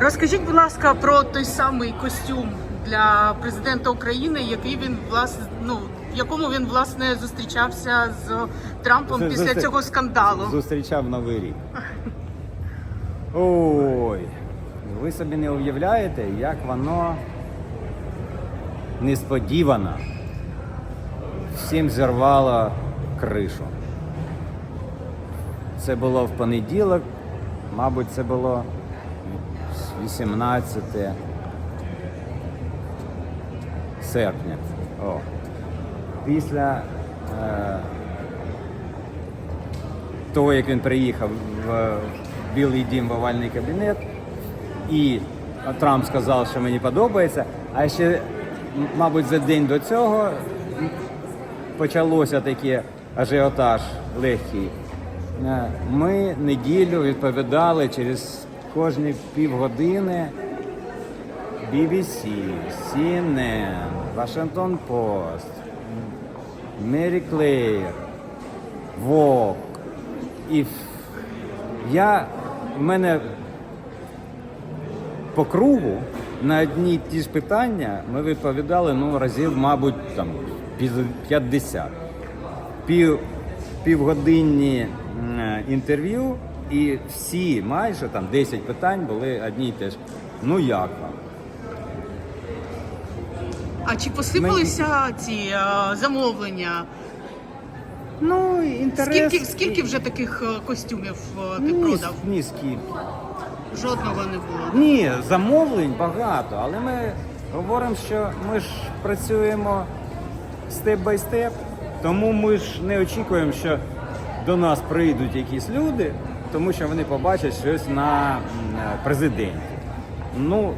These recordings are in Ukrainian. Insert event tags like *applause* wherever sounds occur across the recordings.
Розкажіть, будь ласка, про той самий костюм для президента України, який він власне, ну в якому він власне зустрічався з Трампом після зустр- цього скандалу. Зустрічав Новий рік. *laughs* Ой, ви собі не уявляєте, як воно несподівано всім зірвало кришу. Це було в понеділок, мабуть, це було 18 серпня. О. Після е, того, як він приїхав в Білий дім в овальний кабінет, і Трамп сказав, що мені подобається, а ще, мабуть, за день до цього почалося такий ажіотаж легкий. Е, Ми неділю відповідали через кожні півгодини BBC, CNN, Washington Post, Мері Клеєр, Vogue. І я в мене по кругу на одні ті ж питання ми відповідали ну, разів, мабуть, там під 50. Пів, півгодинні е, інтерв'ю, і всі, майже там 10 питань були одні й те ж. Ну як вам? А чи посипалися ці е, замовлення? Ну, інтерес. Скільки скільки вже таких е, костюмів е, ти ні, продав? ні, скільки. Жодного не було. Ні, замовлень багато, але ми говоримо, що ми ж працюємо степ бай степ, тому ми ж не очікуємо, що до нас прийдуть якісь люди, тому що вони побачать щось на президенті. Ну,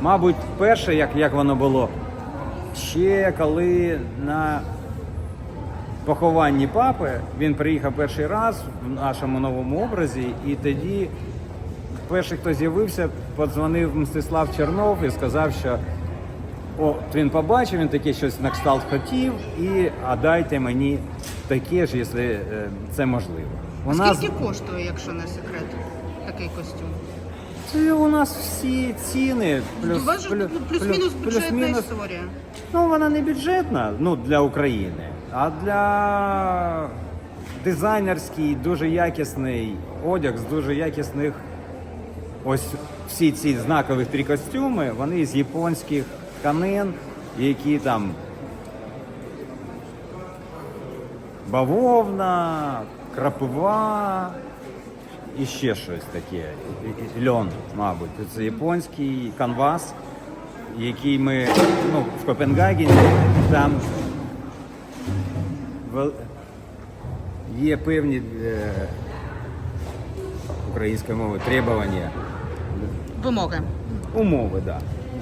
мабуть, перше, як, як воно було, ще коли на похованні папи він приїхав перший раз в нашому новому образі, і тоді перший, хто з'явився, подзвонив Мстислав Чернов і сказав, що о, він побачив, він таке щось на кшталт хотів, і а дайте мені таке ж, якщо е, це можливо. Нас Скільки коштує, якщо не секрет, такий костюм? це у нас всі ціни. У вас ну, плюс-мінус бюджетна плюс-мінус. історія. Ну, вона не бюджетна ну, для України, а для дизайнерський, дуже якісний одяг з дуже якісних. Ось всі ці знакові три костюми, вони з японських тканин, які там бавовна, крапива і ще щось таке. Льон, мабуть. Це японський канвас, який ми ну, в Копенгагені там є певні е, українською мовою требування, Вимоги. умови, так.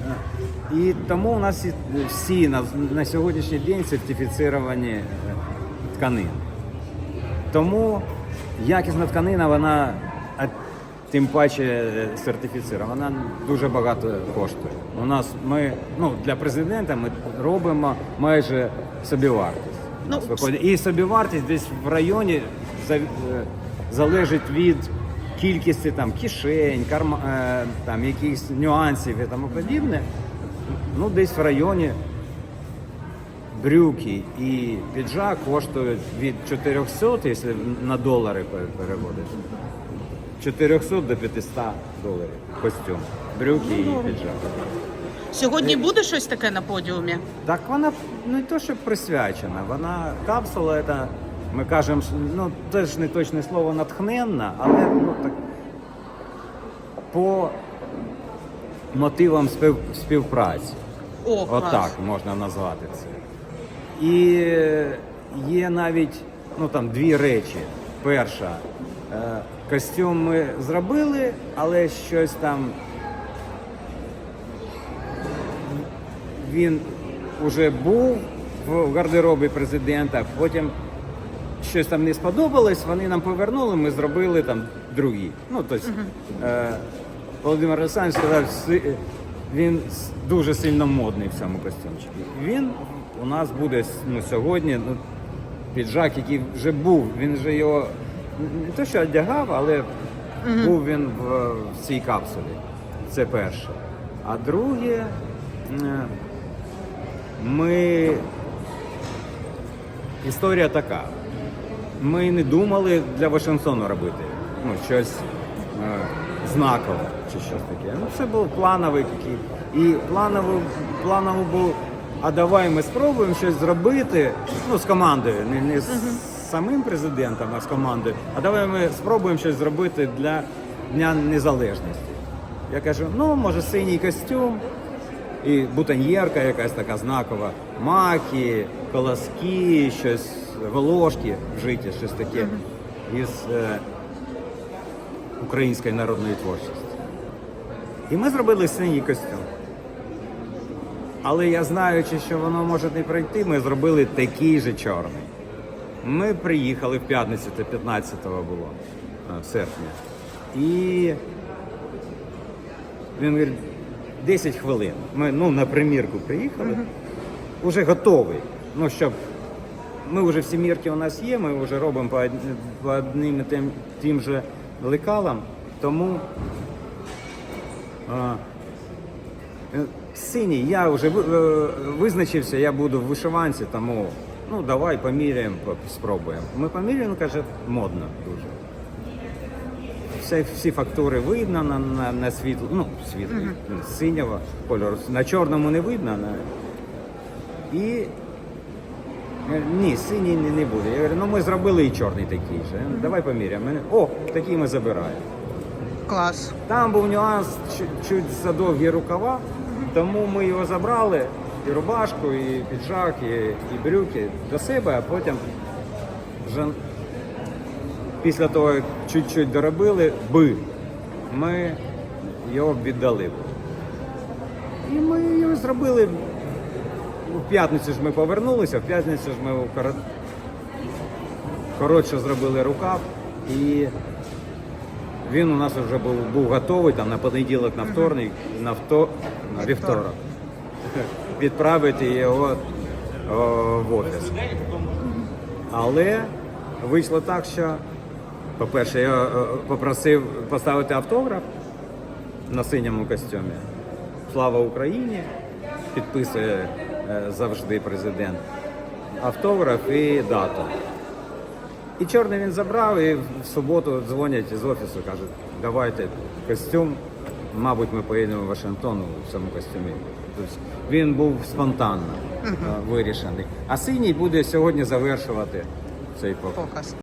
Да. І тому у нас всі на, на сьогоднішній день сертифіціровані е, тканини. Тому якісна тканина, вона а тим паче е, сертифіцирована, вона дуже багато коштує. У нас ми ну, для президента ми робимо майже собівартість. Ну. І собівартість десь в районі е, залежить від кількості там кишень, карма, е, там якихось нюансів і тому подібне. Ну, десь в районі брюки і піджак коштують від 400, якщо на долари пе- переводити. 400 до 500 доларів костюм. Брюки і піджак. Сьогодні буде щось таке на подіумі? Так вона не то, що присвячена, вона капсула, це, ми кажемо, ну теж не точне слово натхненна, але ну, так, по мотивам спів, співпраці. О. Отак можна назвати це. І є навіть ну, там, дві речі. Перша, е, костюм ми зробили, але щось там він вже був в гардеробі президента, потім щось там не сподобалось, вони нам повернули, ми зробили там другі. Ну, тобто, е, Володимир Олександрович сказав, він дуже сильно модний в цьому костюмчику. Він у нас буде ну, сьогодні ну, піджак, який вже був, він вже його не то що одягав, але був він в, в цій капсулі. Це перше. А друге, ми. Історія така. Ми не думали для Вашингтону робити ну, щось е, знакове чи щось таке. Ну, це був плановий такий. І планово, планово був, а давай ми спробуємо щось зробити ну, з командою, не, не з самим президентом, а з командою. А давай ми спробуємо щось зробити для Дня Незалежності. Я кажу, ну, може, синій костюм, і бутоньєрка якась така знакова, маки, колоски, щось, волошки вжиті, щось таке із е, української народної творчості. І ми зробили синій костюм. Але я знаючи, що воно може не пройти, ми зробили такий же чорний. Ми приїхали в п'ятницю, це 15-го було, е, в серпня. І він говорить, 10 хвилин. Ми ну, на примірку приїхали, вже готовий. Ну, щоб ми вже всі мірки у нас є, ми вже робимо по, по одним і тим, тим же лекалам, тому а, е, синій, я вже е, визначився, я буду в вишиванці, тому ну давай поміряємо, спробуємо. Ми поміряємо, каже, модно дуже. Все, всі фактури видно на, на, на світло, ну, світло, синього кольору. На чорному не видно. На... І е, ні, синій не, не буде. Я говорю, ну ми зробили і чорний такий же. Давай поміряємо. О, такий ми забираємо. Клас. Там був нюанс чуть, чуть задовгі рукава, тому ми його забрали, і рубашку, і піджак, і, і брюки до себе, а потім вже після того, як чуть-чуть доробили, би, ми його віддали. І ми його зробили. В п'ятницю ж ми повернулися, в п'ятницю ж ми коротше зробили рукав і він у нас вже був, був готовий там на понеділок, на вторник, на, вто... на вівторок. *laughs* Відправити його о, в офіс. Але вийшло так, що, по-перше, я е, попросив поставити автограф на синьому костюмі. Слава Україні! Підписує е, завжди президент. Автограф і дату. І чорний він забрав, і в суботу дзвонять з офісу, кажуть, давайте костюм. Мабуть, ми поїдемо в Вашингтон у цьому костюмі. Тобто він був спонтанно е, вирішений. А синій буде сьогодні завершувати цей показ. Показ.